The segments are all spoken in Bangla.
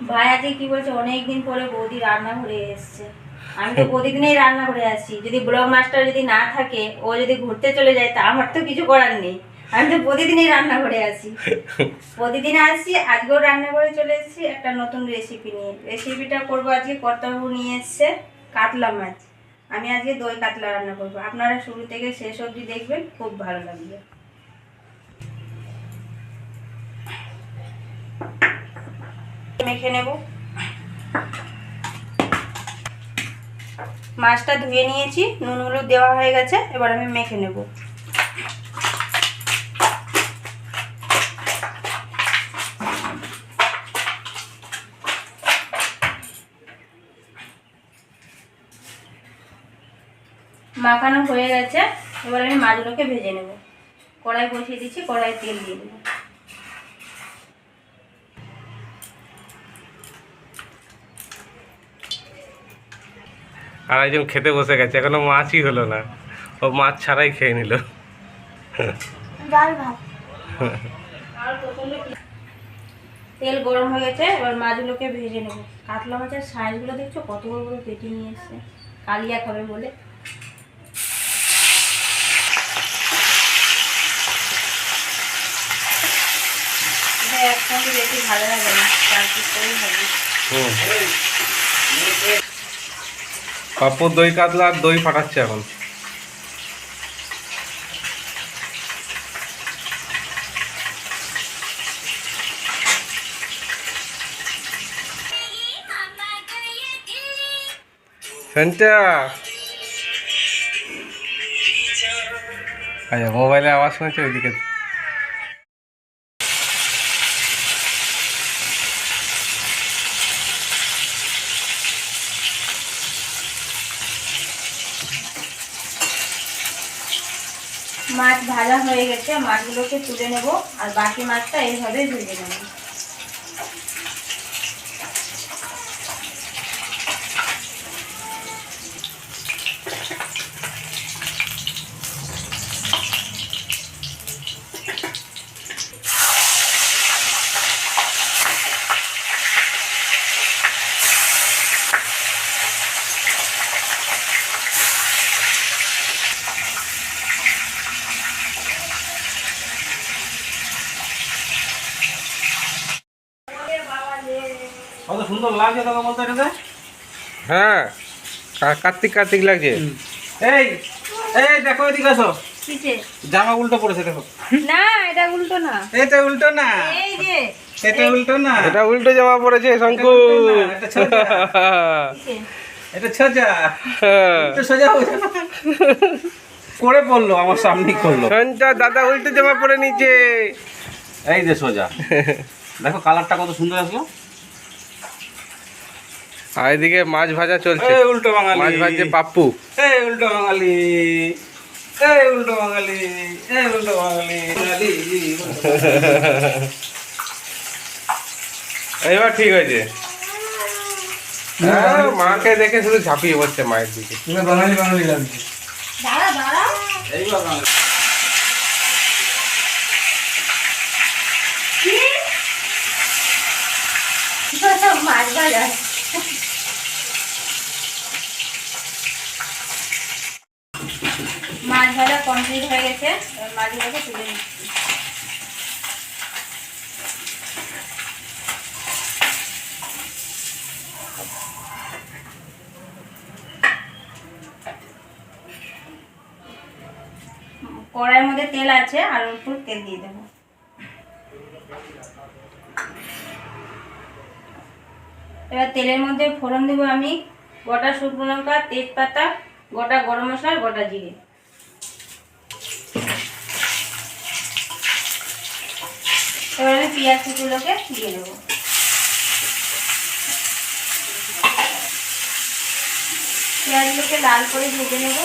ভাই আজকে কি বলছে? অনেকদিন পরে বৌদি রান্না ঘরে এসছে। আমি তো প্রতিদিনই রান্না করে আসছি যদি ব্লগ মাস্টার যদি না থাকে ও যদি ঘুরতে চলে যায় তা আমার তো কিছু করার নেই। আমি তো প্রতিদিনই রান্না করে আসি। প্রতিদিন আসছি আজকেও রান্না করে চলে এসেছি একটা নতুন রেসিপি নিয়ে। রেসিপিটা করব আজকে কর্তাবাবু নিয়ে এসছে কাতলা মাছ। আমি আজকে দই কাতলা রান্না করব। আপনারা শুরু থেকে শেষ অবধি দেখবেন খুব ভালো লাগবে। মেখে নেব। মাছটা ধুয়ে নিয়েছি, নুন হলুদ দেওয়া হয়ে গেছে, এবার আমি মেখে নেব। মাখানো হয়ে গেছে, এবার আমি মাছগুলোকে ভেজে নেব। কড়াই বসিয়ে দিচ্ছি কড়াই তেল দিয়ে দেবো। আর একজন খেতে বসে গেছে এখনও মাছই হলো না। ও মাছ ছাড়াই খেয়ে নিল। ভাত। তেল গরম হয়ে গেছে এবার মাছগুলোকে ভেজে নেব। কাতলা মাছের সাইজগুলো দেখছ কত বড় বড় পেটি নিয়ে এসছে। কালিয়া খাবে বলে। এটা একসঙ্গে বেশি ভালো লাগে না চার পিস করেই হবে। হুম। পাপ্পুর দই কাতলা আর দই ফাটাচ্ছে এখন। আচ্ছা মোবাইলে আওয়াজ শুনেছে ওইদিকে মাছ ভাজা হয়ে গেছে মাছগুলোকে তুলে নেব আর বাকি মাছটা এইভাবে ভেজে নেব কত সুন্দর লাগছে তোকে বলতে এটাতে হ্যাঁ কা- কার্তিক কার্তিক লাগছে। এই এই দেখো এদিকে আসো জামা উল্টো পড়েছে দেখো। না এটা উল্টো না। এটা উল্টো না। এই যে এটা উল্টো না। এটা উল্টো জামা পড়েছে শঙ্কু। এটা সোজা। এটা সোজা এটা সোজা করে পড়ল আমার সামনেই করল সঞ্চা দাদা উল্টো জামা পরে নিচে। এই যে সোজা। দেখো কালারটা কত সুন্দর আসলো। আর এদিকে মাছ ভাজা চলছে। এই উল্টো বাঙালি। মাছ ভাজছে পাপ্পু। এই উল্টো বাঙালি। এই উল্টো বাঙালি। এই উল্টো বাঙালি। এবার ঠিক হয়েছে। হ্যাঁ, মাকে দেখে শুধু ঝাঁপিয়ে পড়ছে মায়ের দিকে। বাঙালি বাঙালি লাগছে। মাছ ভাজা মাছ ভাজা কমপ্লিট হয়ে গেছে। এবার মাছগুলোকে তুলে নিচ্ছি। কড়াইয়ের মধ্যে তেল আছে, আর উপর তেল দিয়ে দেবো। এবার তেলের মধ্যে ফোড়ন দেবো আমি। গোটা শুকনো লঙ্কা, তেজপাতা, গোটা গরম মশলা গোটা জিরে। এবার আমি পেঁয়াজ কুচুলোকে দিয়ে দেবো। পেঁয়াজগুলোকে লাল করে ভেজে নেব।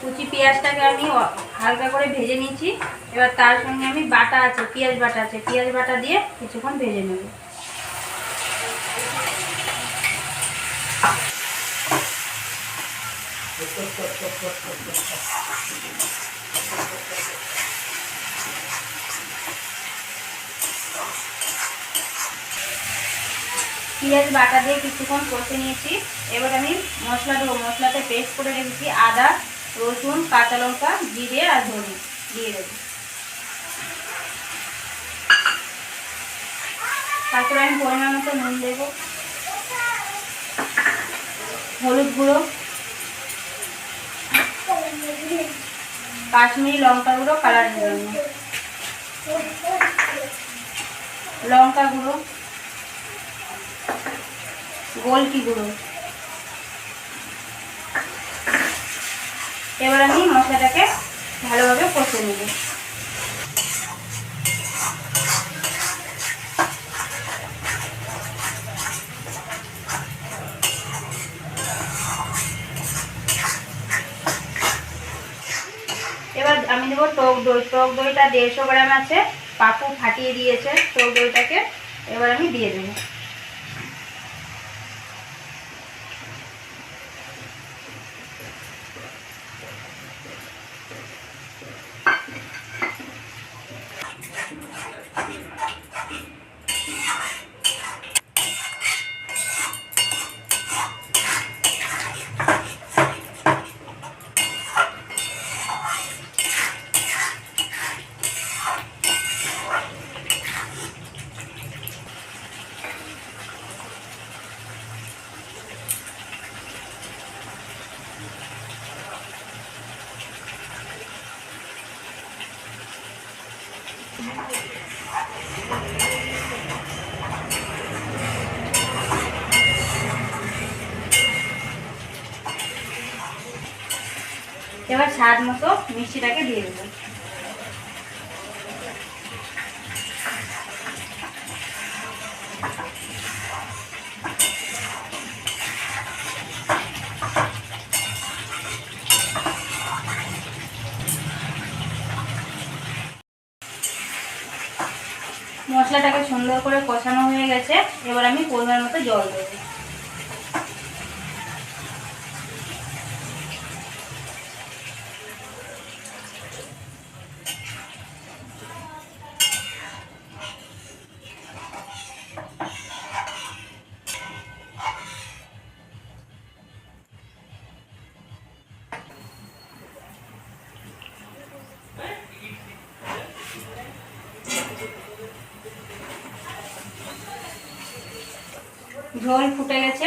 কুচি পেঁয়াজটাকে আমি হালকা করে ভেজে নিচ্ছি। এবার তার সঙ্গে আমি বাটা আছে, পেঁয়াজ বাটা আছে, পেঁয়াজ বাটা দিয়ে কিছুক্ষণ ভেজে নেব। পেঁয়াজ বাটা দিয়ে কিছুক্ষণ কষে নিয়েছি। এবার আমি মশলা দেবো। মশলাতে পেস্ট করে রেখেছি আদা, রসুন, কাঁচা লঙ্কা, জিরে আর ধনে। দিয়ে দেবো। তারপরে আমি পরিমাণ মতো নুন দেবো। হলুদ গুঁড়ো। কাশ্মীরি লঙ্কা গুঁড়ো কালার লঙ্কা গুঁড়ো গোলকি গুঁড়ো। এবার আমি মশলাটাকে ভালোভাবে কষে নেব। এবার আমি দেবো টক দই। টক দইটা দেড়শো গ্রাম আছে। পাপু ফাটিয়ে দিয়েছে টক দইটাকে। এবার আমি দিয়ে দেবো। এবার স্বাদ মতো মিষ্টিটাকে দিয়ে দেবো। মশলাটাকে সুন্দর করে কষানো হয়ে গেছে। এবার আমি পরিমাণ মতো জল দেবো। ঝোল ফুটে গেছে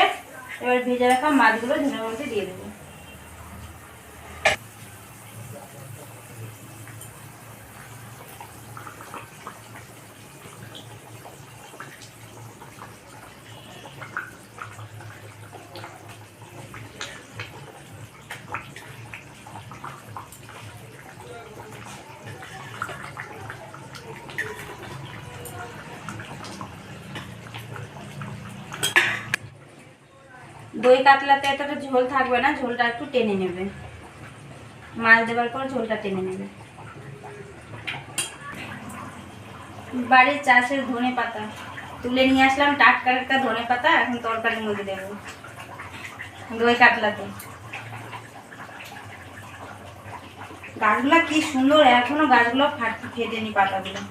এবার ভেজে রাখা মাছগুলো ঝোলের মধ্যে দিয়ে দেবো। দই কাতলাতে এতটা ঝোল থাকবে না, ঝোলটা একটু টেনে নেবে। মাছ দেওয়ার পর ঝোলটা টেনে নেবে। বাড়ির চাষের ধনে পাতা। তুলে নিয়ে আসলাম টাটকা টাটকা ধনে পাতা, এখন তরকারির মধ্যে দেবো। দই কাতলাতে। গাছগুলো কি সুন্দর, এখনও গাছগুলো ফাট, ফেটেনি পাতাগুলো।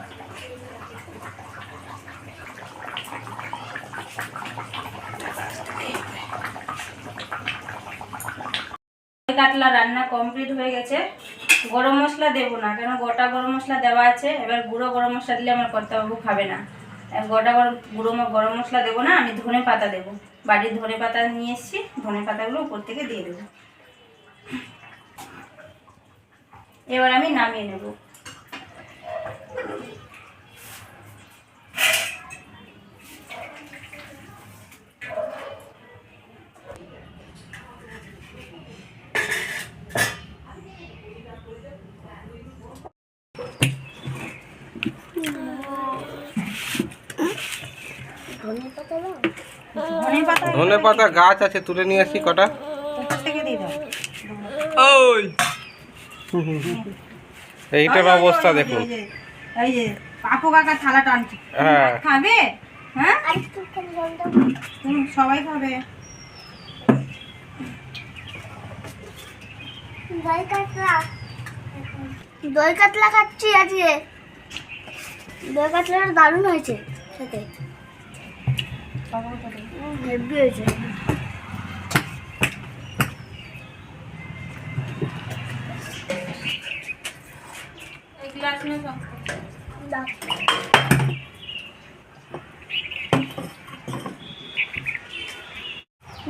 কাতলা রান্না কমপ্লিট হয়ে গেছে। গরম মশলা দেবো না, কেন গোটা গরম মশলা দেওয়া আছে। এবার গুঁড়ো গরম মশলা দিলে আমার কর্তাবাবু খাবে না। গোটা গরম গুঁড়ো গরম মশলা দেবো না, আমি ধনে পাতা দেবো। বাড়ির ধনে পাতা নিয়ে এসেছি, ধনে পাতাগুলো উপর থেকে দিয়ে দেবো। এবার আমি নামিয়ে নেব। ধনে পাতা গাছ আছে তুলে নিয়ে আসি কটা। ওই। এইটার অবস্থা দেখুন কাকা হ্যাঁ। খাবে? হ্যাঁ? সবাই খাবে। দই কাতলা। দই কাতলা খাচ্ছি আজকে। দই কাতলাটা দারুণ হয়েছে খেতে। হেভি হয়েছে।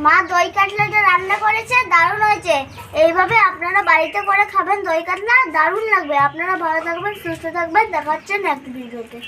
মা দই কাতলাটা রান্না করেছে দারুণ হয়েছে। এইভাবে আপনারা বাড়িতে করে খাবেন দই কাতলা দারুণ লাগবে। আপনারা ভালো থাকবেন সুস্থ থাকবেন দেখাচ্ছেন নেক্সট ভিডিওতে